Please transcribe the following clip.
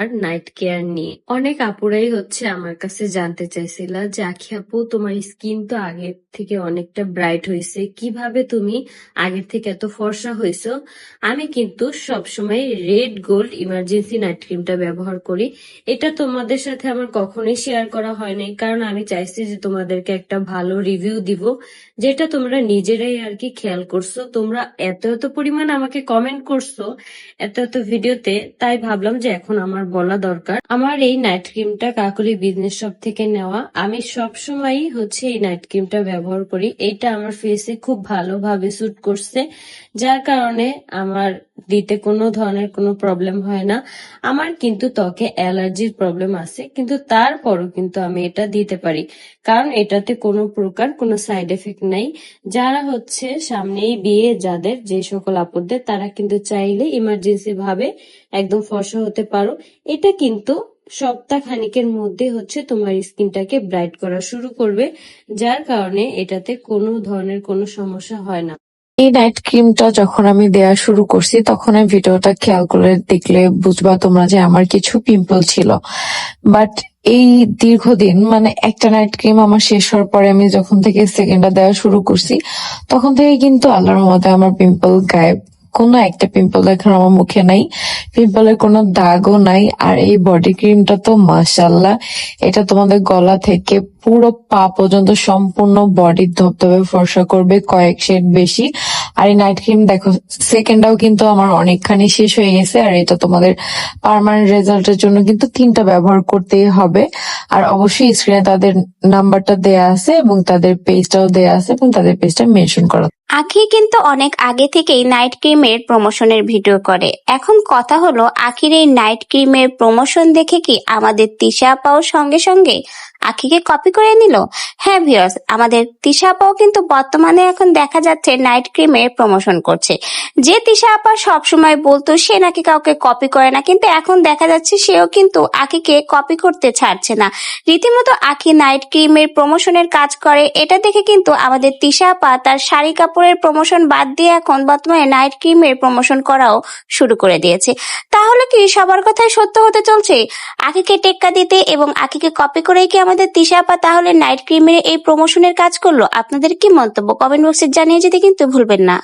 আর night care নিয়ে। অনেক আপুরাই হচ্ছে আমার কাছে জানতে চাইছিল যে, আখি আপু, তোমার স্কিন তো আগের থেকে অনেকটা ব্রাইট হয়েছে কীভাবে তুমি আগের থেকে এত ফর্সা হয়েছো আমি কিন্তু সবসময় রেড গোল্ড ইমার্জেন্সি নাইট ক্রিমটা ব্যবহার করি। এটা তোমাদের সাথে আমার কখনোই শেয়ার করা হয়নি কারণ আমি চাইছি যে তোমাদেরকে একটা ভালো রিভিউ দিব, যেটা তোমরা নিজেরাই আর কি খেয়াল করছ। তোমরা এত এত পরিমাণ আমাকে কমেন্ট করছ, এত এত ভিডিওতে তাই ভাবলাম যে এখন আমার বলা দরকার। আমার এই নাইট ক্রিমটা কাকুলি বিজনেস শপ থেকে নেওয়া। আমি সব সময়ই হচ্ছে এই নাইট ক্রিমটা ব্যবহার করি। এইটা আমার ফেসে খুব ভালোভাবে স্যুট করছে। যার কারণে আমার দিতে কোনো ধরনের কোনো প্রবলেম হয় না। আমার কিন্তু ত্বকে অ্যালার্জির প্রবলেম আছে, কিন্তু তারপরও কিন্তু আমি এটা দিতে পারি। কারণ এটাতে কোনো প্রকার কোনো সাইড এফেক্ট নাই। যারা হচ্ছে সামনেই বিয়ে, যাদের যে সকল আপদদের তারা কিন্তু চাইলে ইমার্জেন্সি ভাবে একদম ফর্সা হতে পারো। এটা কিন্তু সপ্তাহ খানিকের মধ্যে হচ্ছে তোমার স্কিনটাকে ব্রাইট করা শুরু করবে, যার কারণে এটাতে কোনো ধরনের কোনো সমস্যা হয় না। এই নাইট ক্রিমটা যখন আমি দেয়া শুরু করছি, তখন আমি ভিডিওটা খেয়াল করে দেখলে বুঝবা তোমরা যে আমার কিছু পিম্পল ছিল। বাট এই দীর্ঘদিন মানে একটা নাইট ক্রিম আমার শেষ হওয়ার পরে আমি যখন থেকে সেকেন্ডটা দেওয়া শুরু করছি, তখন থেকে কিন্তু আল্লাহর মতে আমার পিম্পল গায়েব কোনো একটা পিম্পল এখন আমার মুখে নাই পিম্পলের কোনো দাগও নাই, আর এই বডি ক্রিমটা তো মাশাল্লাহ এটা তোমাদের গলা থেকে পুরো পা পর্যন্ত সম্পূর্ণ বডি ধবধবে, ফর্সা করবে, কয়েক শেড বেশি। আর এই নাইট ক্রিম দেখো সেকেন্ডটাও কিন্তু আমার অনেকখানি শেষ হয়ে গেছে, আর এটা তোমাদের পার্মানেন্ট রেজাল্টের জন্য কিন্তু তিনটা ব্যবহার করতেই হবে। আর অবশ্যই স্ক্রিনে তাদের নাম্বারটা দেয়া আছে এবং তাদের পেজটাও দেয়া আছে এবং তাদের পেজটা মেনশন করা আখি কিন্তু অনেক আগে থেকেই নাইট ক্রিমের প্রমোশনের ভিডিও করে। এখন কথা হলো, আখির এই নাইট ক্রিমের প্রমোশন দেখে কি আমাদের তিশা আপাও সঙ্গে সঙ্গে আখিকে কপি করে নিল? হ্যাঁ ভিউয়ার্স আমাদের তিশা আপাও কিন্তু বর্তমানে এখন দেখা যাচ্ছে নাইট ক্রিমের প্রমোশন করছে। যে তিশা আপা সবসময় বলতো, সে নাকি কাউকে কপি করে না। কিন্তু এখন দেখা যাচ্ছে সেও কিন্তু আখিকে কপি করতে ছাড়ছে না। রীতিমতো আখি নাইট ক্রিমের প্রমোশনের কাজ করে। এটা দেখে কিন্তু আমাদের তিশা আপা তার শাড়ি কাপড়ের প্রমোশন বাদ দিয়ে এখন বর্তমানে নাইট ক্রিমের প্রমোশন করাও শুরু করে দিয়েছে। তাহলে কি সবার কথাই সত্য হতে চলছে? আখিকে টেক্কা দিতে এবং আখিকে কপি করেই কি আমাদের তিশাপা তাহলে নাইট ক্রিমের এই প্রমোশনের কাজ করল? আপনাদের কি মন্তব্য? কমেন্ট বক্সে জানিয়ে যেতে কিন্তু ভুলবেন না।